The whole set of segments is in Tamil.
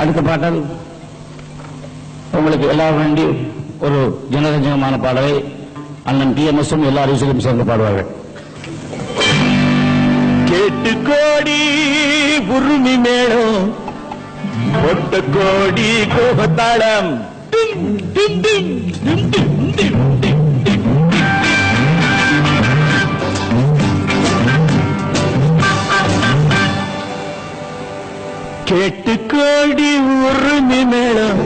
அடுத்த பாடல். உங்களுக்கு எல்லா வேண்டி ஒரு ஜனரஞ்சகமான பாடலை அண்ணன் டி எம் எஸும் எல்லா அரசியலும் சேர்ந்து பாடுவார்கள். கேட்டு கோடி உருமி மேளம் ஒட்ட கோடி கோபத்தாளம். கேட்டு கோடி ஒரு நிமிடம்.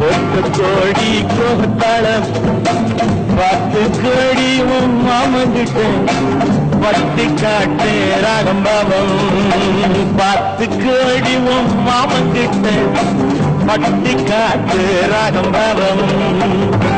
ஒட்ட கோடி கோபத்தாளம். பத்து கோடி உன் மாமங்கிட்ட பத்தி காட்டு ராகம்பாவம். பத்து கோடி உன் மாமங்கிட்ட பத்தி காட்டு ராகம்பாவம். We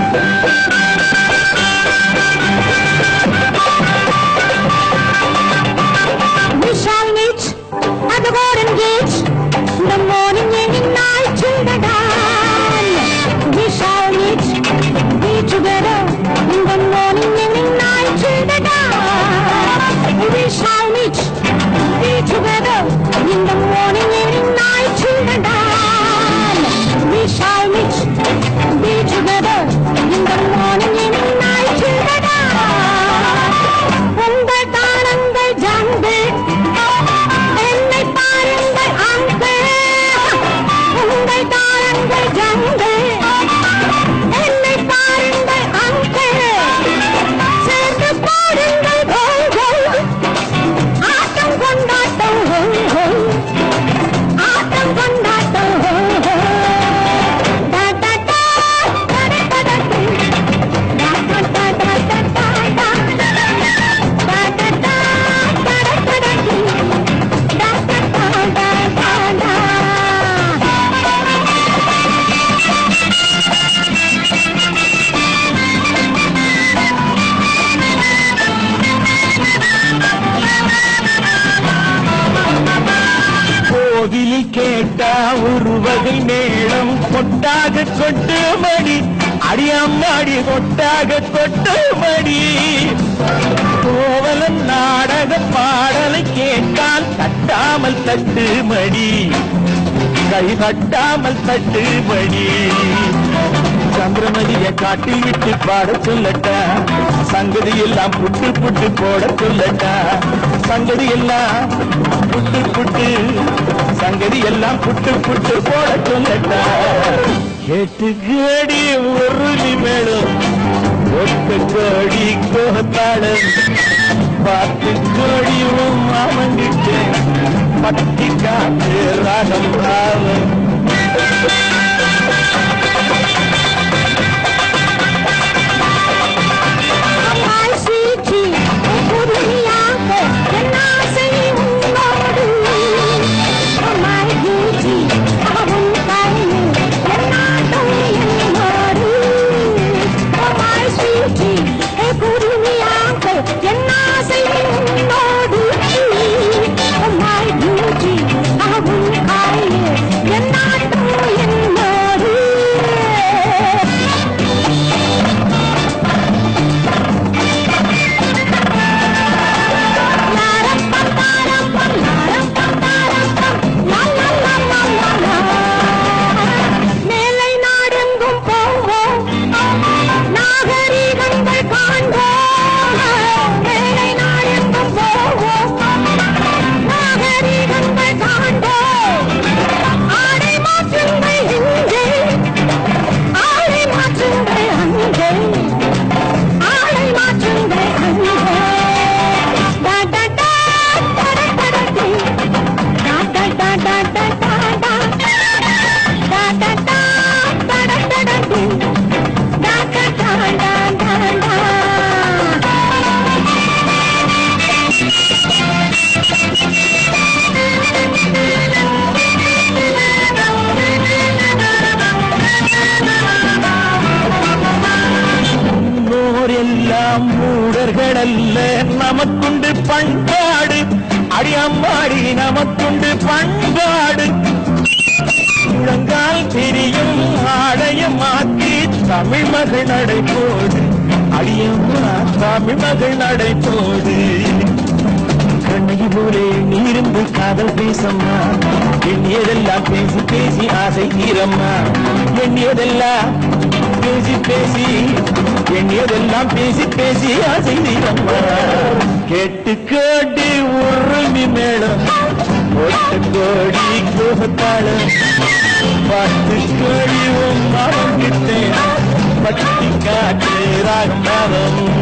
கேட்டா ஒரு வகை மேளம் கொட்டாக கொட்டு மணி அடியம்மாடி கொட்டாக கொட்டு மணி கோவலன் நாடக பாடலை கேட்டால் தட்டாமல் தட்டு மணி கை தட்டாமல் தட்டு மணி சந்திரமதிய காட்டில் விட்டு பாட சொல்லட்டா சங்கதி எல்லாம் புட்டு புட்டு போட சொல்லட்டா சங்கதி எல்லாம் புட்டு புட்டு சங்கதி எல்லாம் புட்டு புட்டு போட சொல்லட்டா கேட்டு கேடி உருளி மேலும் ஒட்டு கோடி கோத்தாளம். பத்து கோடியும் உன் மாமங்கிட்டு பட்டி காத்து ராகம் ராவம் மூடர்கள் நமக்குண்டு பண்பாடு. அடியம்மாடி நமக்குண்டு பண்பாடு. முழங்கால் தெரியும் ஆடையம் மாற்றி தமிழ் மகள் நடை போடு அடியம்மா தமிழ் மகள் நடை போடு கண்ணகி போலே நீருந்து காதல் பேசம்மா. எண்ணியதெல்லாம் பேசி பேசி ஆசை தீரம்மா. எண்ணியதெல்லாம் பேசி பேசி எண்ணியதெல்லாம் பேசி பேசி அசைந்தீரம்மா கேட்டு கேட்டு உருமி மேளம். ஒட்டு கோடி கோபத்தாளம். பத்து கோடி உன் மரம் கிட்டேன். பட்டி காட்டு ராகம் மாதம்